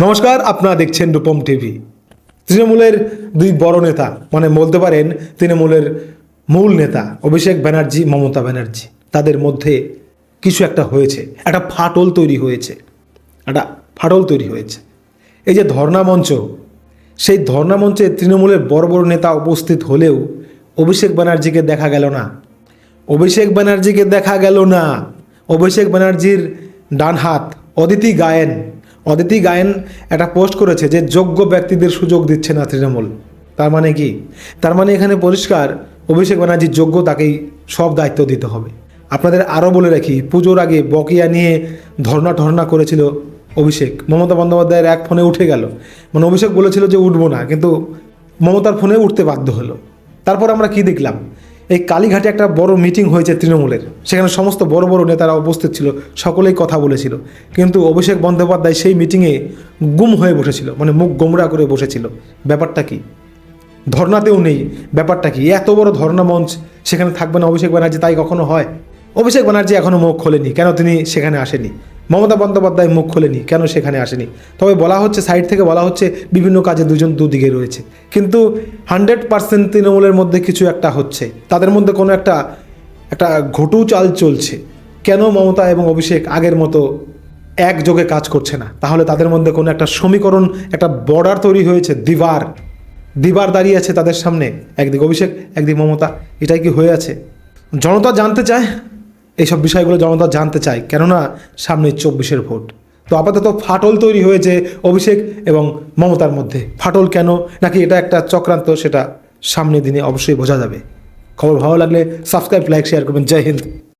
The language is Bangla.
নমস্কার, আপনারা দেখছেন রূপম টিভি। তৃণমূলের দুই বড় নেতা মানে বলতে পারেন তৃণমূলের মূল নেতা, অভিষেক ব্যানার্জি, মমতা ব্যানার্জি। তাদের মধ্যে কিছু একটা হয়েছে। একটা ফাটল তৈরি হয়েছে। একটা ফাটল তৈরি হয়েছে। এই যে ধর্ণা মঞ্চ, সেই ধর্ণা মঞ্চে তৃণমূলের বড় বড় নেতা উপস্থিত হলেও অভিষেক ব্যানার্জিকে দেখা গেল না। অভিষেক ব্যানার্জিকে দেখা গেল না। অভিষেক ব্যানার্জির ডান হাত অদিতি গায়েন অদিতি গায়েন একটা পোস্ট করেছে যে যোগ্য ব্যক্তিদের সুযোগ দিচ্ছে না তৃণমূল। তার মানে কি? তার মানে এখানে পরিষ্কার অভিষেক ব্যানার্জির যোগ্য তাকেই সব দায়িত্ব দিতে হবে। আপনাদের আরও বলে রাখি, পুজোর আগে বকেয়া নিয়ে ধর্না টর্না করেছিল অভিষেক। মমতা বন্দ্যোপাধ্যায়ের এক ফোনে উঠে গেল। মানে অভিষেক বলেছিল যে উঠবো না, কিন্তু মমতার ফোনে উঠতে বাধ্য হলো। তারপর আমরা কি দেখলাম? এই কালীঘাটে একটা বড় মিটিং হয়েছে তৃণমূলের। সেখানে সমস্ত বড় বড় নেতারা উপস্থিত ছিল, সকলেই কথা বলেছিল। কিন্তু অভিষেক বন্দ্যোপাধ্যায় সেই মিটিংয়ে গুম হয়ে বসেছিল মানে মুখ গোমরা করে বসেছিল। ব্যাপারটা কি? ধর্নাতেও নেই, ব্যাপারটা কি? এত বড় ধর্ণা মঞ্চ, সেখানে থাকবে না অভিষেক ব্যানার্জি, তাই কখনো হয়? অভিষেক ব্যানার্জি এখনও মুখ খোলেনি, কেন তিনি সেখানে আসেনি? মমতা বন্দ্যোপাধ্যায় মুখ খোলেনি, কেন সেখানে আসেনি? তবে বলা হচ্ছে সাইড থেকে বলা হচ্ছে, বিভিন্ন কাজে দুজন দুদিকে রয়েছে। কিন্তু হান্ড্রেড পার্সেন্ট তৃণমূলের মধ্যে কিছু একটা হচ্ছে। তাদের মধ্যে কোনো একটা একটা ঘটু চাল চলছে। কেন মমতা এবং অভিষেক আগের মতো একযোগে কাজ করছে না? তাহলে তাদের মধ্যে কোনো একটা সমীকরণ, একটা বর্ডার তৈরি হয়েছে, দিবার। দিবার দাঁড়িয়ে আছে তাদের সামনে। একদিক অভিষেক, একদিক মমতা। এটাই কি হয়ে আছে? জনতা জানতে চায়? এইসব বিষয়গুলো জনতা জানতে চায়, কেননা সামনে চব্বিশের ভোট। তো আপাতত ফাটল তৈরি হয়েছে অভিষেক এবং মমতার মধ্যে। ফাটল কেন, নাকি এটা একটা চক্রান্ত, সেটা সামনের দিনে অবশ্যই বোঝা যাবে। খবর ভালো লাগলে সাবস্ক্রাইব, লাইক শেয়ার করবেন। জয় হিন্দ।